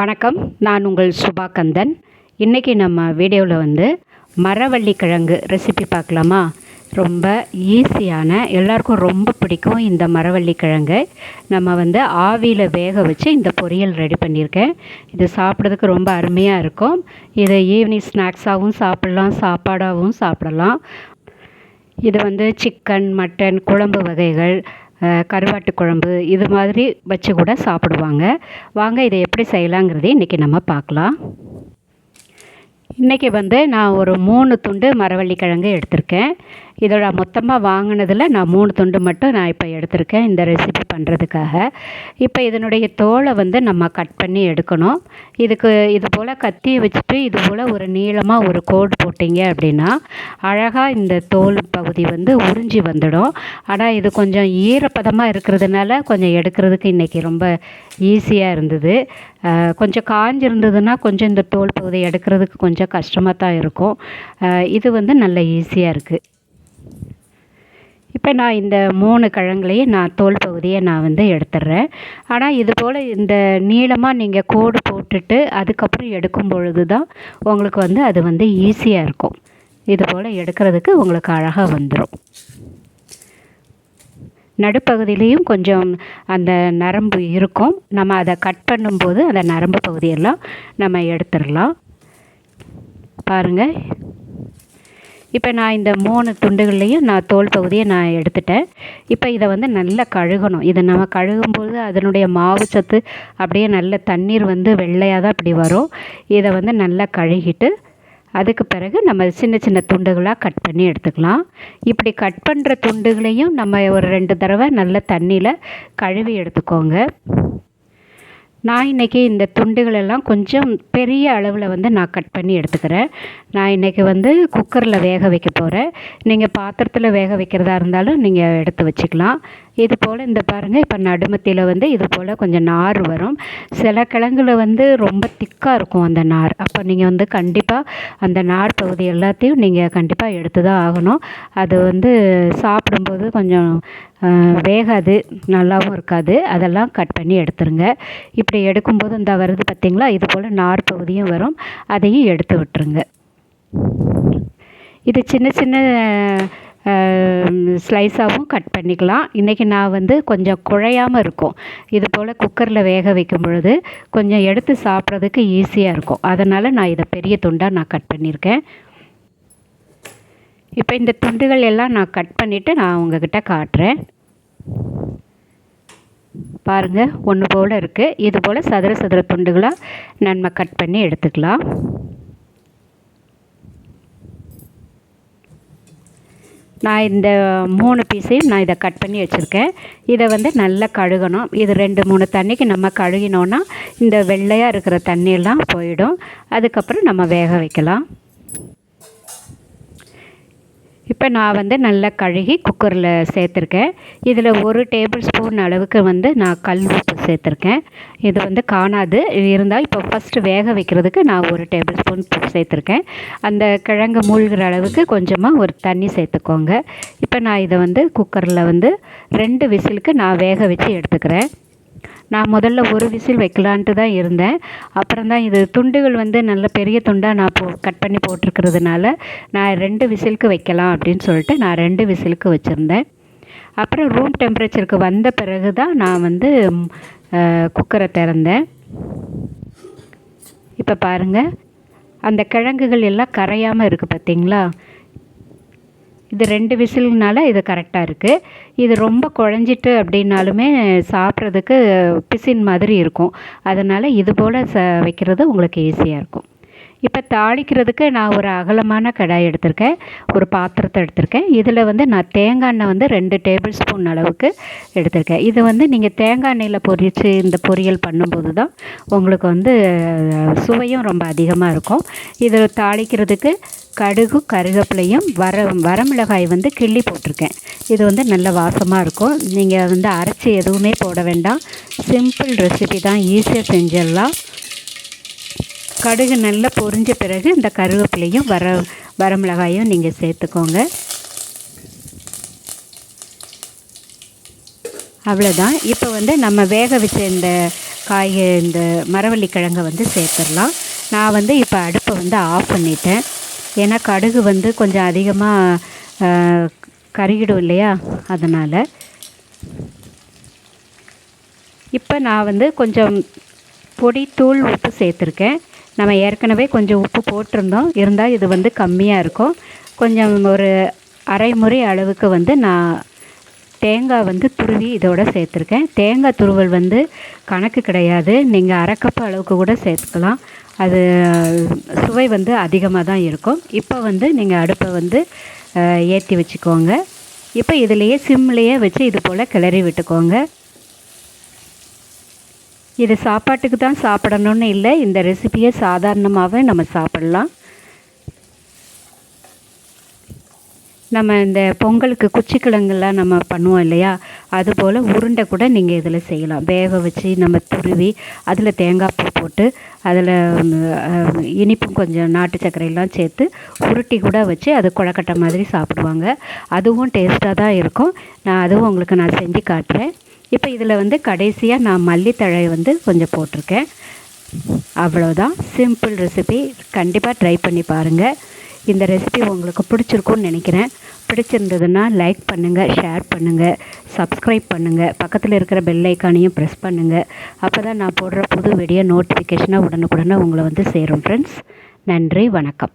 வணக்கம். நான் உங்கள் சுபா கந்தன் இன்றைக்கி நம்ம வீடியோவில் வந்து மரவள்ளி கிழங்கு ரெசிபி பார்க்கலாமா? ரொம்ப ஈஸியான எல்லாருக்கும் ரொம்ப பிடிக்கும் இந்த மரவள்ளி கிழங்கு நம்ம வந்து ஆவியில் வேக வச்சு இந்த பொரியல் ரெடி பண்ணியிருக்கேன். இது சாப்பிட்றதுக்கு ரொம்ப அருமையாக இருக்கும். இதை ஈவினிங் ஸ்நாக்ஸாகவும் சாப்பிட்லாம் சாப்பாடாகவும் சாப்பிடலாம். இது வந்து சிக்கன் மட்டன் குழம்பு வகைகள் கருவாட்டு குழம்பு இது மாதிரி வச்சு கூட சாப்பிடுவாங்க. வாங்க இதை எப்படி செய்யலாங்கிறதே இன்றைக்கி நம்ம பார்க்கலாம். இன்றைக்கி வந்து நான் ஒரு மூணு துண்டு மரவள்ளி கிழங்கு எடுத்திருக்கேன் இதோட மொத்தமாக வாங்கினதில் நான் மூணு துண்டு மட்டும் நான் இப்போ எடுத்திருக்கேன் இந்த ரெசிபி பண்ணுறதுக்காக இப்போ இதனுடைய தோலை வந்து நம்ம கட் பண்ணி எடுக்கணும். இதுக்கு இது போல் கத்தியை வச்சுட்டு இது போல் ஒரு நீளமாக ஒரு கோடு போட்டிங்க அப்படின்னா அழகாக இந்த தோல் பகுதி வந்து உறிஞ்சி வந்துடும். ஆனால் இது கொஞ்சம் ஈரப்பதமாக இருக்கிறதுனால கொஞ்சம் எடுக்கிறதுக்கு இன்றைக்கி ரொம்ப ஈஸியாக இருந்தது. கொஞ்சம் காஞ்சிருந்ததுன்னா கொஞ்சம் இந்த தோல் பகுதி எடுக்கிறதுக்கு கொஞ்சம் கொஞ்சம் கஷ்டமாக தான் இருக்கும். இது வந்து நல்ல ஈஸியாக இருக்குது இப்போ நான் இந்த மூணு கிழங்குலையும் நான் தோல் பகுதியை நான் வந்து எடுத்துடுறேன் ஆனால் இது போல் இந்த நீளமாக நீங்கள் கோடு போட்டுட்டு அதுக்கப்புறம் எடுக்கும் பொழுது தான் உங்களுக்கு வந்து அது வந்து ஈஸியாக இருக்கும். இது போல் எடுக்கிறதுக்கு உங்களுக்கு அழகாக வந்துடும் நடுப்பகுதியிலையும் கொஞ்சம் அந்த நரம்பு இருக்கும். நம்ம அதை கட் பண்ணும்போது அந்த நரம்பு பகுதியெல்லாம் நம்ம எடுத்துடலாம் பாருங்கள் இப்போ நான் இந்த மூணு துண்டுகள்லையும் நான் தோல் பகுதியை நான் எடுத்துட்டேன். இப்போ இதை வந்து நல்லா கழுகணும். இதை நம்ம கழுகும்போது அதனுடைய மாவு சத்து அப்படியே நல்ல தண்ணீர் வந்து வெள்ளையாக தான் இப்படி வரும். இதை வந்து நல்லா கழுகிட்டு அதுக்கு பிறகு நம்ம சின்ன சின்ன துண்டுகளாக கட் பண்ணி எடுத்துக்கலாம். இப்படி கட் பண்ணுற துண்டுகளையும் நம்ம ஒரு ரெண்டு தடவை நல்ல தண்ணியில் கழுவி எடுத்துக்கோங்க. நான் இன்றைக்கி இந்த துண்டுகளெல்லாம் கொஞ்சம் பெரிய அளவில் வந்து நான் கட் பண்ணி எடுத்துக்கிறேன். நான் இன்றைக்கி வந்து குக்கரில் வேக வைக்க போகிறேன் நீங்கள் பாத்திரத்தில் வேக வைக்கிறதா இருந்தாலும் நீங்கள் எடுத்து வச்சுக்கலாம். இது போல் இந்த பாருங்கள் இப்போ நடுமத்தியில் வந்து இது போல் கொஞ்சம் நார் வரும். சில கிழங்குல வந்து ரொம்ப திக்காக இருக்கும் அந்த நார். அப்போ நீங்கள் வந்து கண்டிப்பாக அந்த நார் பகுதி எல்லாத்தையும் நீங்கள் கண்டிப்பாக எடுத்து தான் ஆகணும். அது வந்து சாப்பிடும்போது கொஞ்சம் வேகாது நல்லாவும் இருக்காது. அதெல்லாம் கட் பண்ணி எடுத்துருங்க. இப்படி எடுக்கும்போது இந்த வருது பார்த்தீங்களா இது போல் நார் பகுதியும் வரும். அதையும் எடுத்து விட்டுருங்க. இது சின்ன சின்ன ஸ்லைஸாகவும் கட் பண்ணிக்கலாம். இன்றைக்கி நான் வந்து கொஞ்சம் குழையாமல் இருக்கும். இது போல் குக்கரில் வேக வைக்கும் பொழுது கொஞ்சம் எடுத்து சாப்பிட்றதுக்கு ஈஸியாக இருக்கும். அதனால் நான் இதை பெரிய துண்டாக நான் கட் பண்ணியிருக்கேன். இப்போ இந்த துண்டுகள் எல்லாம் நான் கட் பண்ணிவிட்டு நான் உங்ககிட்ட காட்டுறேன். பாருங்கள் ஒன்று போல் இருக்குது இது போல் சதுர சதுர துண்டுகளாக நம்ம கட் பண்ணி எடுத்துக்கலாம். நான் இந்த மூணு பீஸையும் நான் இதை கட் பண்ணி வச்சுருக்கேன். இதை வந்து நல்லா கழுகணும். இது ரெண்டு மூணு தண்ணிக்கு நம்ம கழுகினோன்னா இந்த வெள்ளையாக இருக்கிற தண்ணியெல்லாம் போயிடும். அதுக்கப்புறம் நம்ம வேக வைக்கலாம். இப்போ நான் வந்து நல்லா கழுகி குக்கரில் சேர்த்துருக்கேன். இதில் ஒரு டேபிள் ஸ்பூன் அளவுக்கு வந்து நான் கல் உப்பு சேர்த்துருக்கேன். இது வந்து காணாது. இருந்தால் இப்போ ஃபஸ்ட்டு வேக வைக்கிறதுக்கு நான் ஒரு டேபிள் ஸ்பூன் உப்பு சேர்த்துருக்கேன். அந்த கிழங்கு மூழ்கிற அளவுக்கு கொஞ்சமாக ஒரு தண்ணி சேர்த்துக்கோங்க. இப்போ நான் இதை வந்து குக்கரில் வந்து ரெண்டு விசிலுக்கு நான் வேக வச்சு எடுத்துக்கிறேன். நான் முதல்ல ஒரு விசில் வைக்கலான்ட்டு தான் இருந்தேன். அப்புறம் தான் இது துண்டுகள் வந்து நல்ல பெரிய துண்டாக நான் போ கட் பண்ணி போட்டிருக்கிறதுனால நான் ரெண்டு விசிலுக்கு வைக்கலாம் அப்படின்னு சொல்லிட்டு நான் ரெண்டு விசிலுக்கு வச்சுருந்தேன். அப்புறம் ரூம் டெம்பரேச்சருக்கு வந்த பிறகு தான் நான் வந்து குக்கரை திறந்தேன். இப்போ பாருங்கள் அந்த கிழங்குகள் எல்லாம் கரையாமல் இருக்குது பார்த்தீங்களா இது ரெண்டு விசில்னால இது கரெக்டாக இருக்குது இது ரொம்ப குழஞ்சிட்டு அப்படின்னாலுமே சாப்பிட்றதுக்கு பிசின் மாதிரி இருக்கும். அதனால் இது போல் ச வைக்கிறது உங்களுக்கு ஈஸியாக இருக்கும். இப்போ தாளிக்கிறதுக்கு நான் ஒரு அகலமான கடாய் எடுத்திருக்கேன். ஒரு பாத்திரத்தை எடுத்திருக்கேன். இதில் வந்து நான் தேங்காய் எண்ணெய் வந்து ரெண்டு டேபிள் ஸ்பூன் அளவுக்கு எடுத்திருக்கேன். இது வந்து நீங்கள் தேங்காய் எண்ணெயில் பொரித்து இந்த பொரியல் பண்ணும்போது தான் உங்களுக்கு வந்து சுவையும் ரொம்ப அதிகமாக இருக்கும். இதில் தாளிக்கிறதுக்கு கடுகு கருவேப்பிலையும் வர வரமிளகாய் வந்து கிள்ளி போட்டிருக்கேன். இது வந்து நல்ல வாசமாக இருக்கும். நீங்கள் வந்து அரைச்சி எதுவுமே போட வேண்டாம். சிம்பிள் ரெசிபி தான். ஈஸியாக செஞ்சிடலாம். கடுகு நல்லா பொரிஞ்ச பிறகு இந்த கருவேப்பிலையும் வர வரமிளகாயும் நீங்கள் சேர்த்துக்கோங்க. அவ்வளோதான் இப்போ வந்து நம்ம வேக வச்ச இந்த காய் இந்த மரவள்ளி கிழங்கை வந்து சேர்த்துடலாம். நான் வந்து இப்போ அடுப்பை வந்து ஆஃப் பண்ணிட்டேன். ஏன்னா கடுகு வந்து கொஞ்சம் அதிகமாக கருகிடும் இல்லையா? அதனால். இப்போ நான் வந்து கொஞ்சம் பொடி தூள் உப்பு சேர்த்துருக்கேன். நம்ம ஏற்கனவே கொஞ்சம் உப்பு போட்டிருந்தோம். இருந்தால் இது வந்து கம்மியாக இருக்கும். கொஞ்சம் ஒரு அரை முறை அளவுக்கு வந்து நான் தேங்காய் வந்து துருவி இதோட சேர்த்துருக்கேன். தேங்காய் துருவல் வந்து கணக்கு கிடையாது. நீங்கள் அரைக்கப்பு அளவுக்கு கூட சேர்த்துக்கலாம். அது சுவை வந்து அதிகமாக தான் இருக்கும். இப்போ வந்து நீங்கள் அடுப்பை வந்து ஏற்றி வச்சுக்கோங்க. இப்போ இதுலேயே சிம்லேயே வச்சு இது போல் கிளறி விட்டுக்கோங்க. இது சாப்பாட்டுக்கு தான் சாப்பிடணும்னு இல்லை இந்த ரெசிபியை சாதாரணமாகவே நம்ம சாப்பிட்லாம். நம்ம இந்த பொங்கலுக்கு குச்சிக்கிழங்குலாம் நம்ம பண்ணுவோம் இல்லையா? அதுபோல் உருண்டை கூட நீங்கள் இதில் செய்யலாம். வேக வச்சு நம்ம துருவி அதில் தேங்காய் பூ போட்டு அதில் இனிப்பும் கொஞ்சம் நாட்டு சர்க்கரையெல்லாம் சேர்த்து உருட்டி கூட வச்சு அது குழக்கட்டை மாதிரி சாப்பிடுவாங்க. அதுவும் டேஸ்ட்டாக தான் இருக்கும். நான் அதுவும் உங்களுக்கு நான் செஞ்சு காட்டுறேன். இப்போ இதில் வந்து கடைசியாக நான் மல்லித்தழை வந்து கொஞ்சம் போட்டிருக்கேன். அவ்வளோதான். சிம்பிள் ரெசிபி கண்டிப்பாக ட்ரை பண்ணி பாருங்கள் இந்த ரெசிபி உங்களுக்கு பிடிச்சிருக்குன்னு நினைக்கிறேன். பிடிச்சிருந்ததுன்னா லைக் பண்ணுங்கள் ஷேர் பண்ணுங்கள் சப்ஸ்கிரைப் பண்ணுங்கள் பக்கத்தில் இருக்கிற பெல் ஐக்கானையும் ப்ரெஸ் பண்ணுங்கள் அப்போ தான் நான் போடுற புது வீடியோ நோட்டிஃபிகேஷனாக உடனுக்குடனே உங்களை வந்து சேரும் ஃப்ரெண்ட்ஸ் நன்றி வணக்கம்.